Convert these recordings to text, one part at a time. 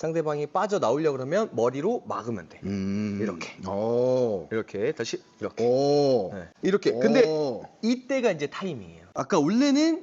상대방이 빠져 나오려 그러면 머리로 막으면 돼. 음. 이렇게. 오. 이렇게 다시 이렇게. 오. 네. 이렇게. 근데 오. 이때가 이제 타이밍이에요. 아까 원래는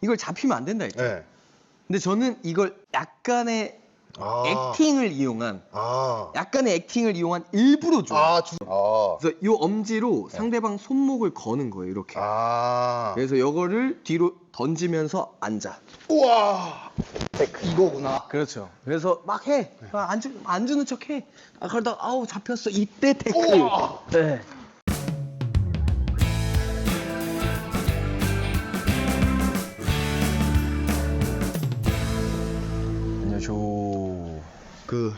이걸 잡히면 안 된다 했죠. 네. 근데 저는 이걸 약간의 아. 액팅을 이용한 아. 약간의 액팅을 이용한 일부러 줘 요. 아, 주. 아. 그래서 이 엄지로 상대방 손목을 거는 거예요. 이렇게. 아. 그래서 이거를 뒤로 던지면서 앉아. 우와. 이거구나. 그렇죠. 그래서 막 해. 아, 안, 주, 안 주는 척 해. 아, 그러다 아우 잡혔어. 이때 태클. 우와. 네. 그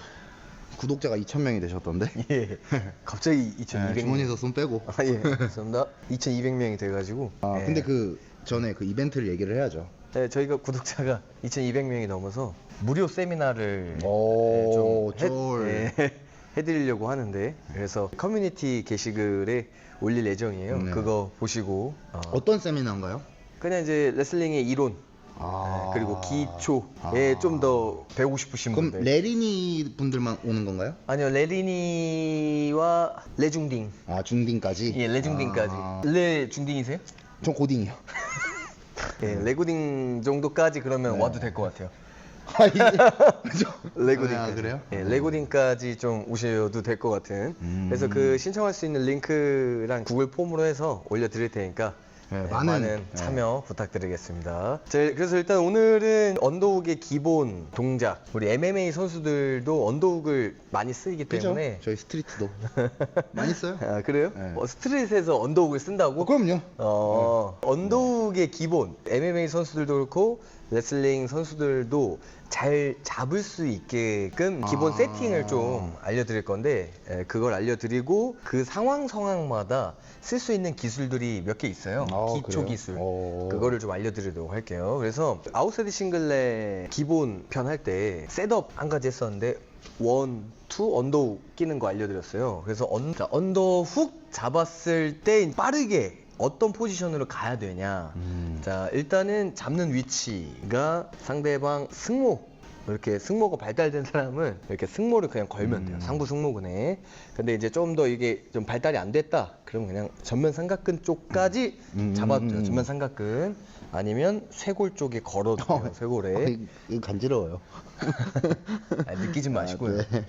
구독자가 2,000명이 되셨던데. 예. 갑자기 네, 2,200명. 주머니에서 손 빼고. 아, 예. 감사합니다. 2,200명이 돼가지고. 아, 예. 근데 그 전에 그 이벤트를 얘기를 해야죠. 네, 저희가 구독자가 2,200명이 넘어서 무료 세미나를 오, 네, 좀 쫄. 해, 예, 해드리려고 하는데 그래서 커뮤니티 게시글에 올릴 예정이에요. 네. 그거 보시고 어, 어떤 세미나인가요? 그냥 이제 레슬링의 이론 아. 네, 그리고 기초에 아. 좀더 배우고 싶으신 그럼 분들 레리니 분들만 오는 건가요? 아니요 레리니와 레중딩 아, 중딩까지? 예 레중딩까지 아, 레 중딩이세요? 전 고딩이요. 예 레고딩 정도까지 그러면 네. 와도 될 것 같아요. 아, 이게. 그죠? 레고딩까지. 아, 그래요? 예, 레고딩까지 좀 오셔도 될 것 같은. 음. 그래서 그 신청할 수 있는 링크랑 구글 폼으로 해서 올려드릴 테니까 네, 네, 많은, 많은, 네. 참여 부탁드리겠습니다. 제- 그래서 일단 오늘은 언더욱의 기본 동작. 우리 MMA 선수들도 언더욱을 많이 쓰기 그죠? 때문에. 저희 스트리트도 많이 써요. 아, 그래요? 네. 어, 스트릿에서 언더욱을 쓴다고? 어, 그럼요. 어, 언더 욱의 기본, MMA 선수들도 그렇고, 레슬링 선수들도 잘 잡을 수 있게끔 기본 아. 세팅을 좀 알려드릴 건데, 에, 그걸 알려드리고, 그 상황 상황마다 쓸 수 있는 기술들이 몇 개 있어요. 아, 기초 그래요? 기술. 오. 그거를 좀 알려드리도록 할게요. 그래서 아웃사이드 싱글렛 기본 편 할 때 셋업 한 가지 했었는데, 원, 투, 언더 훅 끼는 거 알려드렸어요. 그래서 언, 자, 언더 훅 잡았을 때 빠르게 어떤 포지션으로 가야 되냐. 음. 자, 일단은 잡는 위치가 상대방 승모. 이렇게 승모가 발달된 사람은 이렇게 승모를 그냥 걸면 돼요. 음. 상부 승모근에. 근데 이제 좀 더 이게 좀 발달이 안 됐다. 그러면 그냥 전면 삼각근 쪽까지 음. 잡아도 돼요. 전면 삼각근. 아니면 쇄골 쪽에 걸어도 돼요. 쇄골에. 아, 이거- 이거 간지러워요. 아, 느끼지 마시고요. 아, 네.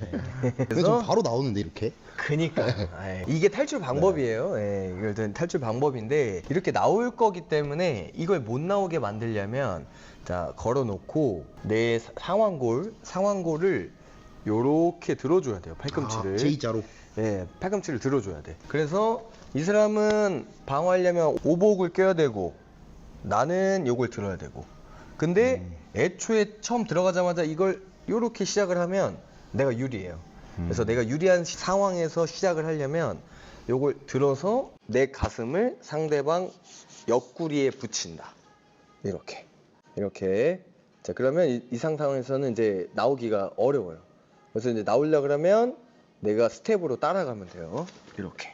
네. 그래서 바로 나오는데 이렇게. 그니까 아이, 이게 탈출 방법이에요. 예, 이걸 든 탈출 방법인데 이렇게 나올 거기 때문에 이걸 못 나오게 만들려면 자 걸어놓고 내 사- 상완골 상완골을 요렇게 들어줘야 돼요. 팔꿈치를. 아, J자로. 예, 팔꿈치를 들어줘야 돼. 그래서 이 사람은 방어하려면 오복을 껴야 되고 나는 요걸 들어야 되고. 근데 음. 애초에 처음 들어가자마자 이걸 요렇게 시작을 하면 내가 유리해요. 그래서 음. 내가 유리한 시- 상황에서 시작을 하려면 요걸 들어서 내 가슴을 상대방 옆구리에 붙인다. 이렇게. 이렇게. 자, 그러면 이, 이 상황에서는 이제 나오기가 어려워요. 그래서 이제 나오려 그러면 내가 스텝으로 따라가면 돼요. 이렇게.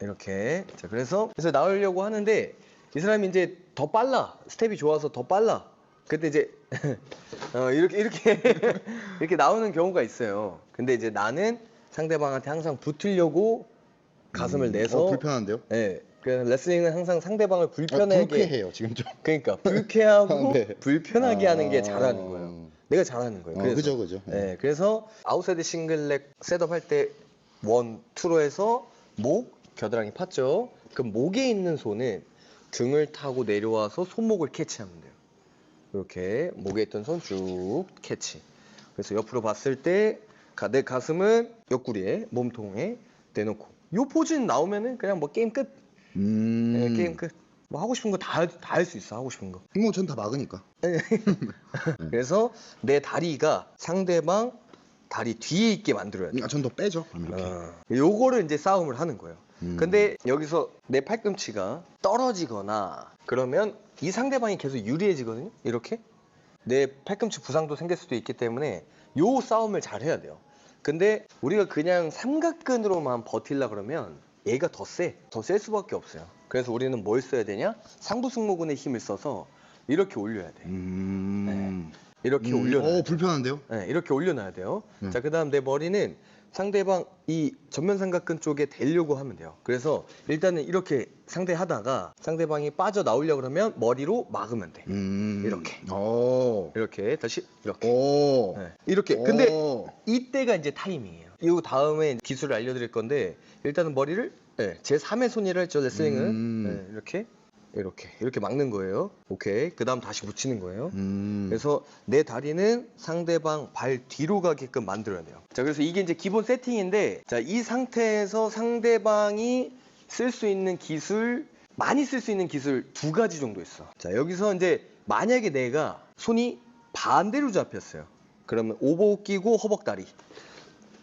이렇게. 자, 그래서 그래서 나오려고 하는데 이 사람이 이제 더 빨라. 스텝이 좋아서 더 빨라. 그때 이제 어, 이렇게 이렇게 이렇게 나오는 경우가 있어요. 근데 이제 나는 상대방한테 항상 붙으려고 가슴을 음, 내서 어, 불편한데요? 예. 그래서 레슬링은 항상 상대방을 아, 불편하게 불쾌해요, 지금 좀. 그러니까 불쾌하고 네. 불편하게 하는 게 아. 잘하는 거예요. 내가 잘하는 거예요. 어, 그래서. 그죠, 그죠. 네, 그래서 아웃사이드 싱글렉 셋업 할 때 원, 투로 해서 목, 겨드랑이 팠죠. 그럼 목에 있는 손은 등을 타고 내려와서 손목을 캐치하면 돼요. 이렇게 목에 있던 손 쭉 캐치. 그래서 옆으로 봤을 때 내 가슴은 옆구리에 몸통에 대놓고 요 포즈는 나오면은 그냥 뭐 게임 끝. 음. 네, 게임 끝. 뭐 하고 싶은 거 다 다 할 수 있어. 하고 싶은 거. 뭐, 전 다 막으니까. 그래서 내 다리가 상대방 다리 뒤에 있게 만들어야 돼. 아, 전 더 빼죠. 그럼 이렇게. 어, 요거를 이제 싸움을 하는 거예요. 음. 근데 여기서 내 팔꿈치가 떨어지거나 그러면 이 상대방이 계속 유리해지거든요. 이렇게 내 팔꿈치 부상도 생길 수도 있기 때문에 요 싸움을 잘 해야 돼요. 근데 우리가 그냥 삼각근으로만 버틸라 그러면 얘가 더 세, 더 셀 수밖에 없어요. 그래서 우리는 뭘 써야 되냐? 상부 승모근에 힘을 써서 이렇게 올려야 돼. 음. 이렇게 음, 올려놔야 어. 불편한데요? 네, 이렇게 올려놔야 돼요. 음. 자, 그 다음 내 머리는 상대방 이 전면 삼각근 쪽에 대려고 하면 돼요. 그래서 일단은 이렇게 상대하다가 상대방이 빠져 나오려고 그러면 머리로 막으면 돼. 음. 이렇게. 오. 이렇게 다시 이렇게. 오. 네, 이렇게. 근데 오. 이때가 이제 타이밍이에요. 이 다음에 기술을 알려드릴 건데 일단은 머리를 네, 제 3의 손이라 했죠 레슬링은 음. 네, 이렇게 이렇게 이렇게 막는 거예요. 오케이. 그 다음 다시 붙이는 거예요. 음. 그래서 내 다리는 상대방 발 뒤로 가게끔 만들어야 돼요. 자, 그래서 이게 이제 기본 세팅인데, 자, 이 상태에서 상대방이 쓸 수 있는 기술, 많이 쓸 수 있는 기술 두 가지 정도 있어. 자, 여기서 이제 만약에 내가 손이 반대로 잡혔어요. 그러면 오버 끼고 허벅다리.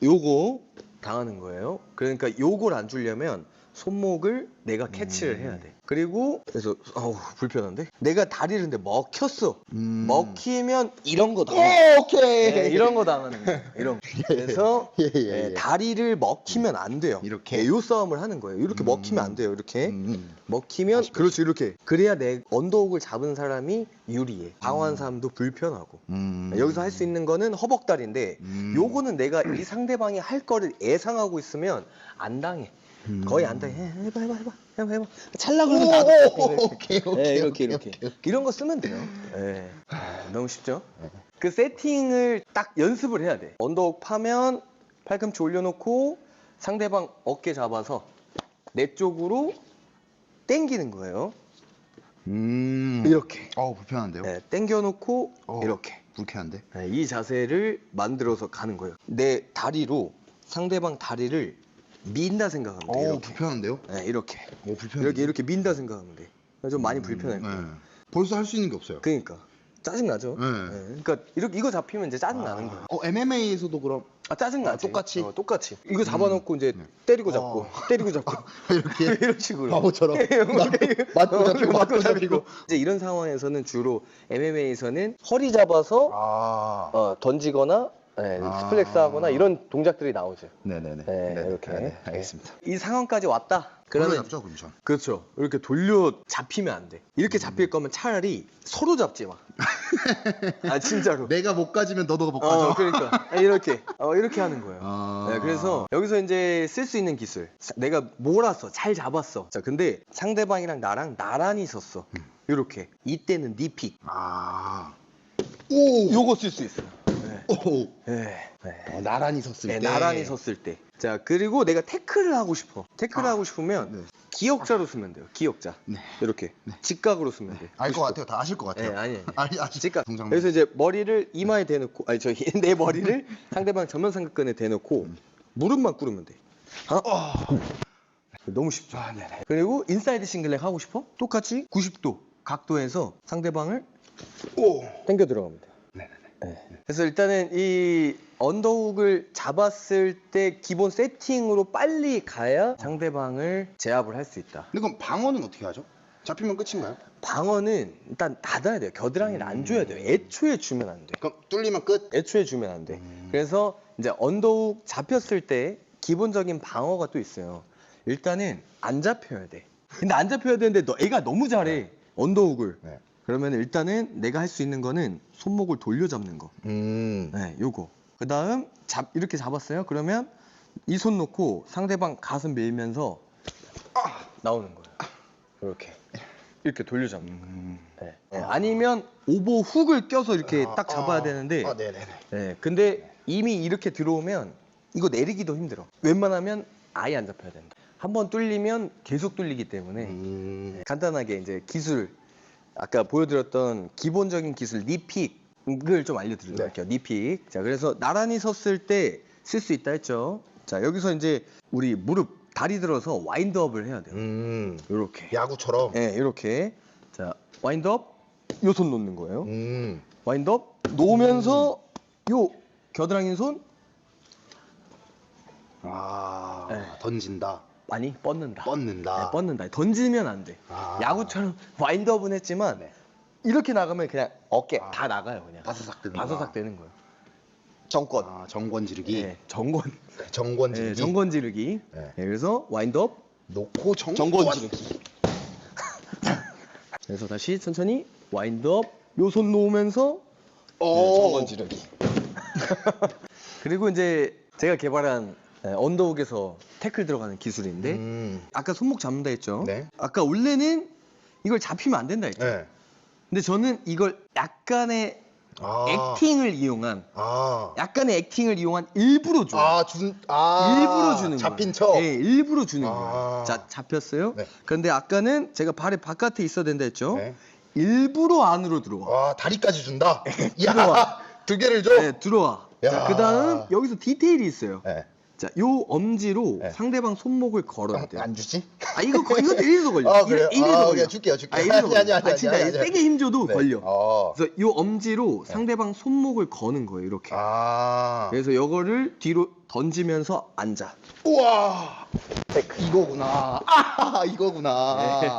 요거 당하는 거예요. 그러니까 요걸 안 주려면 손목을 내가 캐치를 해야 돼. 그리고 그래서 어우 불편한데 내가 다리를 근데 먹혔어. 음. 먹히면 이런 거 당해. 오케이. 네, 이런 거 당하는 거예요. 이런. 거. 그래서 예, 예, 예, 예. 다리를 먹히면 안 돼요. 이렇게? 네, 요 싸움을 하는 거예요. 이렇게 음. 먹히면 안 돼요. 이렇게. 음. 먹히면 그렇죠 이렇게 그래야 내 언더옥을 잡은 사람이 유리해 방어한 사람도 불편하고 음. 여기서 할 수 있는 거는 허벅다리인데 음. 요거는 내가 이 상대방이 할 거를 예상하고 있으면 안 당해 음. 거의 안 당해 해, 해봐 해봐 해봐 해봐 해봐 찰라 그러면 오, 나도 오케이, 오케이, 네, 이렇게 이렇게. 이런 거 쓰면 돼요 네. 아, 너무 쉽죠 그 세팅을 딱 연습을 해야 돼 언더옥 파면 팔꿈치 올려놓고 상대방 어깨 잡아서 내 쪽으로 당기는 거예요 음. 이렇게 어우, 불편한데요? 네, 당겨놓고 어. 이렇게 불쾌한데? 네, 이 자세를 만들어서 가는 거예요. 내 다리로 상대방 다리를 민다 생각하면 돼. 어우, 이렇게. 불편한데요? 네, 이렇게. 오, 불편해. 이렇게 이렇게 민다 생각하면 돼. 좀 많이 불편해. 네. 벌써 할 수 있는 게 없어요. 그러니까 짜증 나죠. 네. 그러니까 이렇게 이거 잡히면 이제 짜증 나는 거예요. 어, MMA에서도 그럼 아 짜증 나지. 아, 똑같이? 어, 똑같이. 이거 잡아놓고 이제 네. 때리고 잡고 어. 때리고 잡고 이렇게 이런 식으로. 바보처럼 예, 맞고, 맞고 어, 잡히고 맞고 잡히고. 이제 이런 상황에서는 주로 MMA에서는 허리 잡아서 아. 어, 던지거나 네, 아. 스플렉스 하거나 이런 동작들이 나오죠. 네네네. 네, 이렇게. 네, 알겠습니다. 이 상황까지 왔다. 그러면 그러면 잡죠, 전. 그렇죠. 이렇게 돌려 잡히면 안 돼. 이렇게 잡힐 거면 차라리 서로 잡지 마. 아 진짜로. 내가 못 가지면 너도 못 어, 가져. 그러니까 아, 이렇게 어, 이렇게 하는 거예요. 아. 네, 그래서 여기서 이제 쓸 수 있는 기술. 자, 내가 몰았어, 잘 잡았어. 자, 근데 상대방이랑 나랑 나란히 섰어. 음. 이렇게. 이때는 니픽. 아. 오. 요거 쓸 수 있어요. 네. 오. 네. 네. 어, 나란히 섰을 네, 때. 나란히 섰을 때. 자, 그리고 내가 태클을 하고 싶어. 태클을 아, 하고 싶으면 네. 기역자로 쓰면 돼요. 기역자. 네. 이렇게. 직각으로 쓰면 돼. 알 것 같아요. 다 아실 것 같아요. 네, 아니, 아니. 아니, 아니. 직각. 동작만. 그래서 이제 머리를 이마에 대놓고, 아니, 저기, 내 머리를 상대방 전면 삼각근에 대놓고 무릎만 꿇으면 돼. 어? 너무 쉽죠. 아, 네네. 그리고 인사이드 싱글렉 하고 싶어? 똑같이 90도 각도에서 상대방을 오. 당겨 돼요. 네네네. 네. 그래서 일단은 이 언더훅을 잡았을 때 기본 세팅으로 빨리 가야 상대방을 제압을 할 수 있다. 근데 그럼 방어는 어떻게 하죠? 잡히면 끝인가요? 방어는 일단 닫아야 돼요. 겨드랑이를 안 줘야 돼요. 애초에 주면 안 돼. 그럼 뚫리면 끝. 애초에 주면 안 돼. 음. 그래서 이제 언더훅 잡혔을 때 기본적인 방어가 또 있어요. 일단은 안 잡혀야 돼. 근데 안 잡혀야 되는데 너 애가 너무 잘해. 언더훅을. 네. 그러면 일단은 내가 할 수 있는 거는 손목을 돌려잡는 거. 음. 네, 요거. 그 다음, 잡, 이렇게 잡았어요. 그러면 이 손 놓고 상대방 가슴 밀면서 나오는 거예요. 이렇게. 이렇게 돌려잡는 거예요. 음. 네. 네, 아니면 오버 훅을 껴서 이렇게 아, 딱 잡아야 아. 되는데, 아, 네네네. 네, 근데 이미 이렇게 들어오면 이거 내리기도 힘들어. 웬만하면 아예 안 잡혀야 된다. 한번 뚫리면 계속 뚫리기 때문에 음. 간단하게 이제 기술 아까 보여드렸던 기본적인 기술 니픽을 좀 알려드릴게요. 니픽. 자 그래서 나란히 섰을 때 쓸 수 있다 했죠. 자 여기서 이제 우리 무릎 다리 들어서 와인드업을 해야 돼요. 음. 이렇게. 야구처럼. 네, 이렇게. 자 와인드업 요 손 놓는 거예요. 음. 와인드업 놓으면서 요 겨드랑이 손 아. 네. 던진다. 많이 뻗는다. 뻗는다. 네, 뻗는다. 던지면 안 돼. 아. 야구처럼 와인드업은 했지만 네. 이렇게 나가면 그냥 어깨 아. 다 나가요 그냥. 바사삭 되는 바사삭 되는 거예요. 정권. 아, 정권 지르기. 네, 정권. 정권 네, 지르기. 정권 지르기. 네. 네, 그래서 와인드업. 놓고 정... 정권 지르기. 그래서 다시 천천히 와인드업. 요 손 놓으면서 오. 정건 지르기. 그리고 이제 제가 개발한 예, 언더욱에서 태클 들어가는 기술인데 음. 아까 손목 잡는다 했죠? 네. 아까 원래는 이걸 잡히면 안 된다 했죠? 네. 근데 저는 이걸 약간의 아. 액팅을 이용한 아. 약간의 액팅을 이용한 일부러 줘요. 아, 준, 아. 일부러 주는 잡힌 거예요. 척. 예, 일부러 주는 아. 거예요. 자, 잡혔어요. 네. 그런데 아까는 제가 발의 바깥에 있어야 된다 했죠? 네. 일부러 안으로 들어와. 와, 다리까지 준다. 들어와. 야, 두 개를 줘. 네, 들어와. 야. 자, 그다음 여기서 디테일이 있어요. 네. 자, 요 엄지로 네. 상대방 손목을 걸어야 돼요. 안 주지? 아, 이거 거- 이거 이래도 걸려. 아, 그래요? 이래, 이래도 아, 걸려. 그냥 줄게요, 줄게요. 아, 이래도 아니, 아니, 걸려. 아니, 아, 진짜 아니, 아니, 아니. 세게 힘 줘도 네. 걸려. 어. 그래서 요 엄지로 네. 상대방 손목을 거는 거예요. 이렇게. 아. 그래서 요거를 뒤로 던지면서 앉아. 우와. 이거구나. 아, 이거구나. 네.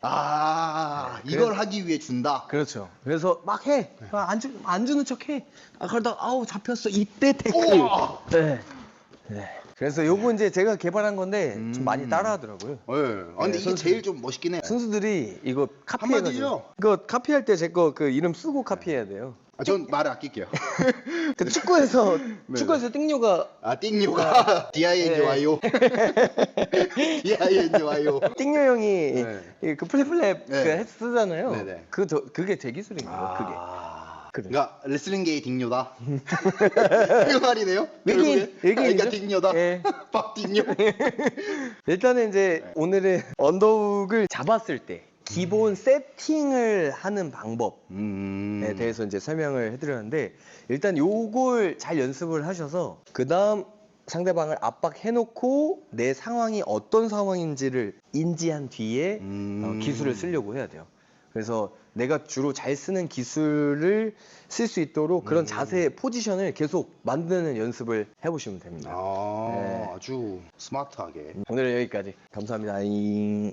아, 네, 이걸 하기 위해 준다. 그렇죠. 그래서 막 해. 네. 아, 안, 주, 안 주는 척 해. 아, 그러다 아우 잡혔어. 이때 태클. 우와. 네. 네. 그래서 요거 이제 제가 개발한 건데 좀 음. 많이 따라하더라고요. 네. 아, 근데 네, 이게 선수- 제일 좀 멋있긴 해. 선수들이 이거 카피해가지고 한마디죠? 이거 카피할 때 제 거 그 이름 쓰고 카피해야 돼요. 아, 전 말을 아낄게요. 그 축구에서 네. 축구에서 띵요가 아, 띵요가 D-I-N-Y-O. D-I-N-Y-O. 띵요 형이 네. 이그 플랩플랩 네. 그 했- 쓰잖아요. 네네. 그 저, 그게 제 기술인 거예요. 그게. 아, 그래. 그러니까 레슬링계의 딩요다. 그 말이네요. 외계인, 결국에. 아, 외계인이죠? 그러니까 딩요다. 예. 박딩요. 일단은 이제 네. 오늘은 언더욱을 잡았을 때 기본 세팅을 하는 방법에 음. 대해서 이제 설명을 해드렸는데 일단 요걸 잘 연습을 하셔서 그 다음 상대방을 압박해놓고 내 상황이 어떤 상황인지를 인지한 뒤에 음. 어, 기술을 쓰려고 해야 돼요. 그래서 내가 주로 잘 쓰는 기술을 쓸 수 있도록 그런 음. 자세 포지션을 계속 만드는 연습을 해보시면 됩니다. 아, 네. 아주 스마트하게. 오늘은 여기까지 감사합니다. 잉.